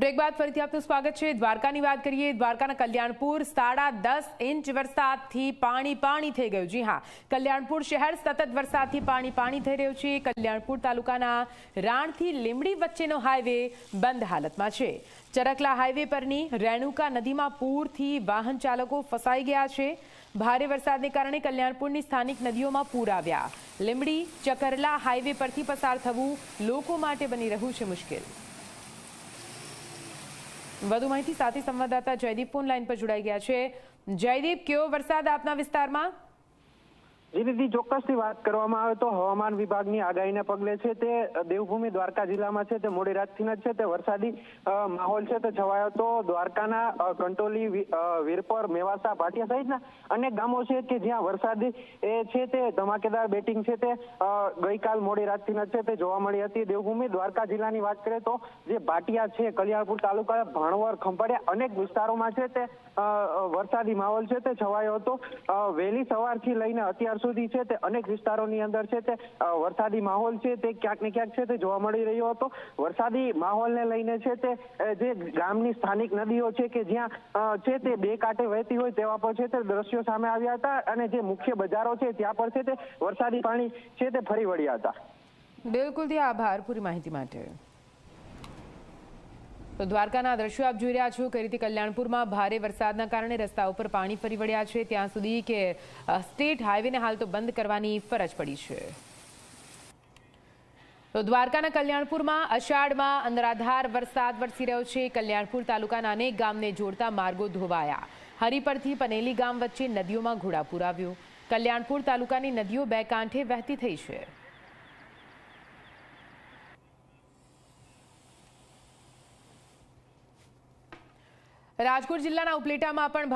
Break બાદ ફરીથી આપનું સ્વાગત છે. દ્વારકાની વાત કરીએ, દ્વારકાના કલ્યાણપુર સાડા દસ ઇંચ વરસાદથી પાણી પાણી થઈ ગયું. જી હા, કલ્યાણપુર શહેર સતત વરસાદથી પાણી પાણી થઈ રહ્યું છે. કલ્યાણપુર તાલુકાના રાણથી લીમડી વચ્ચેનો હાઈવે બંધ હાલતમાં છે. ચરકલા હાઈવે પરની રેણુકા નદીમાં પૂરથી વાહન ચાલકો ફસાઈ ગયા છે. ભારે વરસાદને કારણે કલ્યાણપુરની સ્થાનિક નદીઓમાં પૂર આવ્યા. લીમડી ચકરલા હાઈવે પરથી પસાર થવું લોકો માટે બની રહ્યું છે મુશ્કેલ. વધુ માહિતી સાથે સંવાદદાતા જયદીપ ફોન લાઈન પર જોડાઈ ગયા છે. જયદીપ, કેવો વરસાદ આપના વિસ્તારમાં? જે રીતે ચોક્કસથી વાત કરવામાં આવે તો હવામાન વિભાગની આગાહીને પગલે છે તે દેવભૂમિ દ્વારકા જિલ્લામાં છે તે મોડી રાતથી જ છે તે વરસાદી માહોલ છે તે છવાયો તો દ્વારકાના કંટોલી વીરપર, મેવાસા, ભાટિયા સહિતના અનેક ગામો છે કે જ્યાં વરસાદી, એ છે તે ધમાકેદાર બેટિંગ છે તે ગઈકાલ મોડી રાતથી જ છે તે જોવા મળી હતી. દેવભૂમિ દ્વારકા જિલ્લાની વાત કરીએ તો જે ભાટિયા છે કલ્યાણપુર તાલુકા ભાણવર, ખંભાળિયા અનેક વિસ્તારોમાં છે તે વરસાદી માહોલ છે તે છવાયો હતો. વહેલી સવારથી લઈને અત્યાર સુધી છે તે અનેક વિસ્તારોની અંદર છે તે વરસાદી માહોલ છે તે ક્યાંક ને ક્યાંક છે તે જોવા મળી રહ્યો હતો. વરસાદી માહોલને લઈને છે તે જે ગામની સ્થાનિક નદીઓ છે કે જ્યાં છે તે બે કાંઠે વહેતી હોય તેવા પર છે તે દ્રશ્યો સામે આવ્યા હતા અને જે મુખ્ય બજારો છે ત્યાં પર છે તે વરસાદી પાણી છે તે ફરી વળ્યા હતા. બિલકુલથી આભાર પૂરી માહિતી માટે. તો દ્વારકાના દ્રશ્યો આપ જોઈ રહ્યા છો કઈ રીતે કલ્યાણપુરમાં ભારે વરસાદના કારણે રસ્તા ઉપર પાણી ફરી વળ્યા છે. ત્યાં સુધી કે સ્ટેટ હાઈવેને હાલ તો બંધ કરવાની ફરજ પડી છે. તો દ્વારકાના કલ્યાણપુરમાં અષાઢમાં અંદરાધાર વરસાદ વરસી રહ્યો છે. કલ્યાણપુર તાલુકાના અનેક ગામને જોડતા માર્ગો ધોવાયા. હરિપરથી પનેલી ગામ વચ્ચે નદીઓમાં ઘોડાપુર આવ્યું. કલ્યાણપુર તાલુકાની નદીઓ બે કાંઠે વહેતી થઈ છે. રાજકોટ જિલ્લાના ઉપલેટામાં પણ